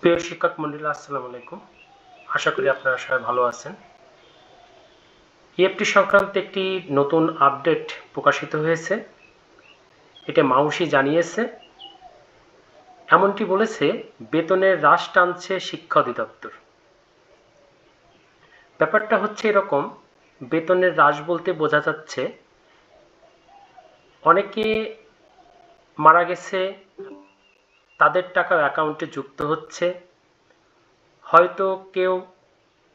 প্রিয় শিক্ষক মন্ডলী, আসসালামু আলাইকুম। আশা করি আপনারা সবাই ভালো আছেন। ইএফটি সংক্রান্ত একটি নতুন আপডেট প্রকাশিত হয়েছে। এটা মাউসি জানিয়েছে। এমনটি বলেছে, বেতনের হ্রাস টানছে শিক্ষা অধিদপ্তর। ব্যাপারটা হচ্ছে এরকম, বেতনের হ্রাস বলতে বোঝা যাচ্ছে, অনেকে মারা গেছে তাদের টাকা অ্যাকাউন্টে যুক্ত হচ্ছে। হয়তো কেউ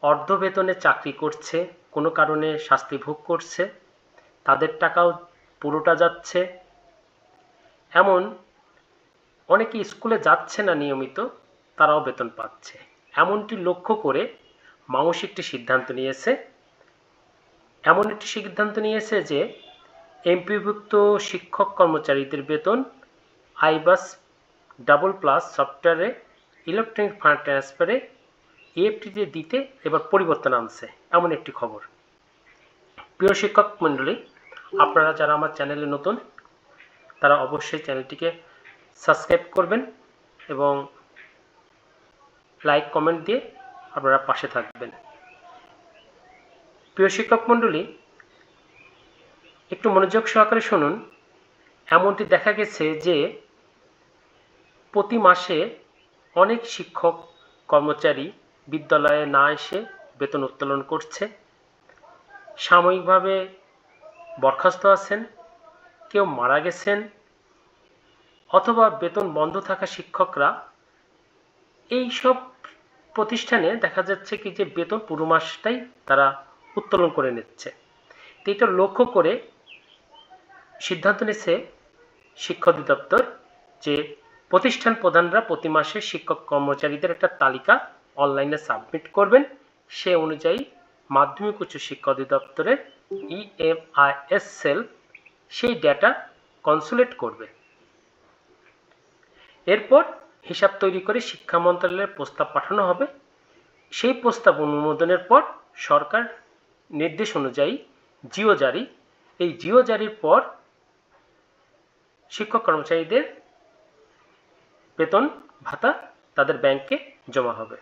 অর্ধ বেতনে চাকরি করছে, কোনো কারণে শাস্তি ভোগ করছে, তাদের টাকাও পুরোটা যাচ্ছে। এমন অনেকে স্কুলে যাচ্ছে না নিয়মিত, তারাও বেতন পাচ্ছে। এমনটি লক্ষ্য করে মানুষ একটি সিদ্ধান্ত নিয়েছে। এমন একটি সিদ্ধান্ত নিয়েছে যে, এমপিভুক্ত শিক্ষক কর্মচারীদের বেতন আইবাস ডাবল প্লাস সফটওয়্যারে ইলেকট্রনিক ফান্ড ট্রান্সফারে ইএফটিতে দিতে এবার পরিবর্তন আনছে, এমন একটি খবর। প্রিয় শিক্ষক মণ্ডলী, আপনারা যারা আমার চ্যানেলে নতুন, তারা অবশ্যই চ্যানেলটিকে সাবস্ক্রাইব করবেন এবং লাইক, কমেন্ট দিয়ে আপনারা পাশে থাকবেন। প্রিয় শিক্ষক মণ্ডলী, একটু মনোযোগ সহকারে শুনুন। এমনটি দেখা গেছে যে প্রতি মাসে অনেক শিক্ষক, কর্মচারী বিদ্যালয়ে না এসে বেতন উত্তোলন করছে। সাময়িকভাবে বরখাস্ত আছেন, কেউ মারা গেছেন, অথবা বেতন বন্ধ থাকা শিক্ষকরা। এই সব প্রতিষ্ঠানে দেখা যাচ্ছে কি যে বেতন পুরো মাসটাই তারা উত্তোলন করে নিচ্ছে। তো এটা লক্ষ্য করে সিদ্ধান্ত নিচ্ছে শিক্ষা অধিদপ্তর যে প্রতিষ্ঠান প্রধানরা প্রতি মাসে শিক্ষক কর্মচারীদের একটা তালিকা অনলাইনে সাবমিট করবেন। সে অনুযায়ী মাধ্যমিক উচ্চ শিক্ষা অধিদপ্তরের ইএমআইএস সেল সেই ডেটা কনসুলেট করবে। এরপর হিসাব তৈরি করে শিক্ষা মন্ত্রণালয়ের প্রস্তাব পাঠানো হবে। সেই প্রস্তাব অনুমোদনের পর সরকার নির্দেশ অনুযায়ী জিও জারি। এই জিও জারির পর শিক্ষক কর্মচারীদের বেতন, ভাতা তাদের ব্যাংকে জমা হবে।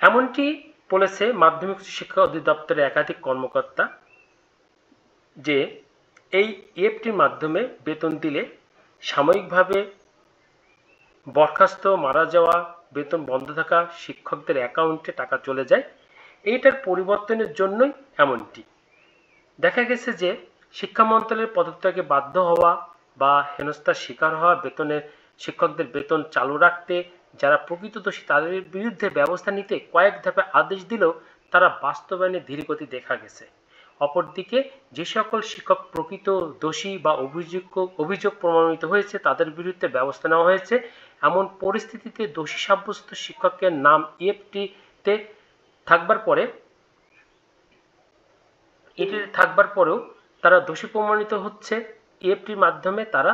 এমনটি বলেছে মাধ্যমিক শিক্ষা অধিদপ্তরের একাধিক কর্মকর্তা যে এই ইএফটির মাধ্যমে বেতন দিলে সাময়িকভাবে বরখাস্ত মারা যাওয়া, বেতন বন্ধ থাকা শিক্ষকদের অ্যাকাউন্টে টাকা চলে যায়। এইটার পরিবর্তনের জন্যই এমনটি। দেখা গেছে যে শিক্ষা মন্ত্রণালয়ের পদত্যাগে বাধ্য হওয়া বা হেনস্থার শিকার হওয়া বেতনের শিক্ষকদের বেতন চালু রাখতে, যারা প্রকৃত দোষী তাদের বিরুদ্ধে ব্যবস্থা নিতে কয়েক ধাপে আদেশ দিলেও তারা বাস্তবায়নে ধীরগতি দেখা গেছে। অপরদিকে যে সকল শিক্ষক প্রকৃত দোষী বা অভিযোগ অভিযোগ প্রমাণিত হয়েছে, তাদের বিরুদ্ধে ব্যবস্থা নেওয়া হয়েছে। এমন পরিস্থিতিতে দোষী সাব্যস্ত শিক্ষকের নাম ইএফটিতে থাকবার পরে, এটিতে থাকবার পরেও তারা দোষী প্রমাণিত হচ্ছে। ইএফটির মাধ্যমে তারা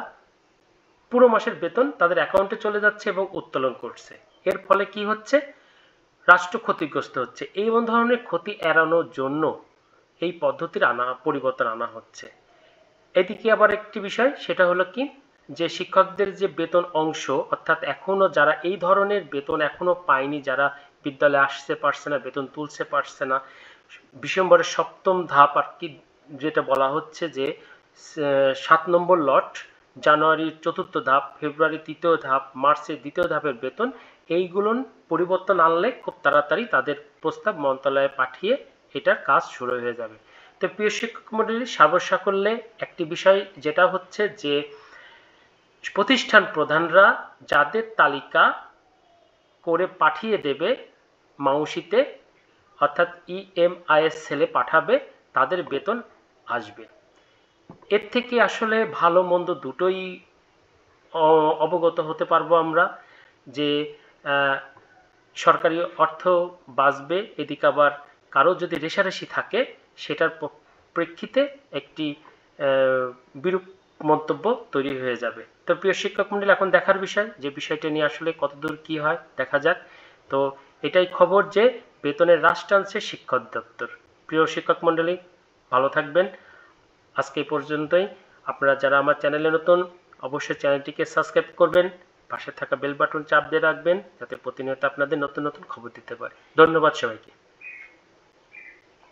পুরো মাসের বেতন তাদের অ্যাকাউন্টে চলে যাচ্ছে এবং উত্তোলন করছে। এর ফলে কি হচ্ছে? রাষ্ট্র ক্ষতিগ্রস্ত হচ্ছে। এই ধরনের ক্ষতি এড়ানোর জন্য এই পদ্ধতির আনা, পরিবর্তন আনা হচ্ছে। এদিকে আবার একটি বিষয়, সেটা হলো কি? যে শিক্ষকদের যে বেতন অংশ, অর্থাৎ এখনও যারা এই ধরনের বেতন এখনও পায়নি, যারা বিদ্যালয়ে আসতে পারছে না, বেতন তুলতে পারছে না ডিসেম্বরের সপ্তম ধাপ আর কি যেটা বলা হচ্ছে যে সাত নম্বর লট জানুয়ারির চতুর্থ ধাপ, ফেব্রুয়ারি তৃতীয় ধাপ, মার্চের দ্বিতীয় ধাপের বেতন, এইগুলোর পরিবর্তন আনলে খুব তাড়াতাড়ি তাদের প্রস্তাব মন্ত্রণালয়ে পাঠিয়ে এটার কাজ শুরু হয়ে যাবে। তো প্রিয় শিক্ষক মন্ডলী সাকল্যে একটি বিষয় যেটা হচ্ছে যে, প্রতিষ্ঠান প্রধানরা যাদের তালিকা করে পাঠিয়ে দেবে মাউসিতে, অর্থাৎ ইএমআইএস সেলে পাঠাবে, তাদের বেতন আসবে। এর থেকে আসলে ভালো মন্দ দুটোই অবগত হতে পারব আমরা যে সরকারি অর্থ বাঁচবে, এদিকে আবার কারও যদি রেশারেশি থাকে, সেটার প্রেক্ষিতে একটি বিরূপ মন্তব্য তৈরি হয়ে যাবে। তো প্রিয় শিক্ষক মন্ডল, এখন দেখার বিষয়, যে বিষয়টা নিয়ে আসলে কতদূর কি হয়, দেখা যাক। তো এটাই খবর যে, বেতনের হ্রাস টানছে শিক্ষক দপ্তর। প্রিয় শিক্ষক মন্ডলী, ভালো থাকবেন। আজকে এই পর্যন্তই। আপনারা যারা আমার চ্যানেলে নতুন, অবশ্যই চ্যানেলটিকে সাবস্ক্রাইব করবেন, পাশে থাকা বেল বাটন চাপ দিয়ে রাখবেন, যাতে প্রতিনিয়ত আপনাদের নতুন নতুন খবর দিতে পারে। ধন্যবাদ সবাইকে।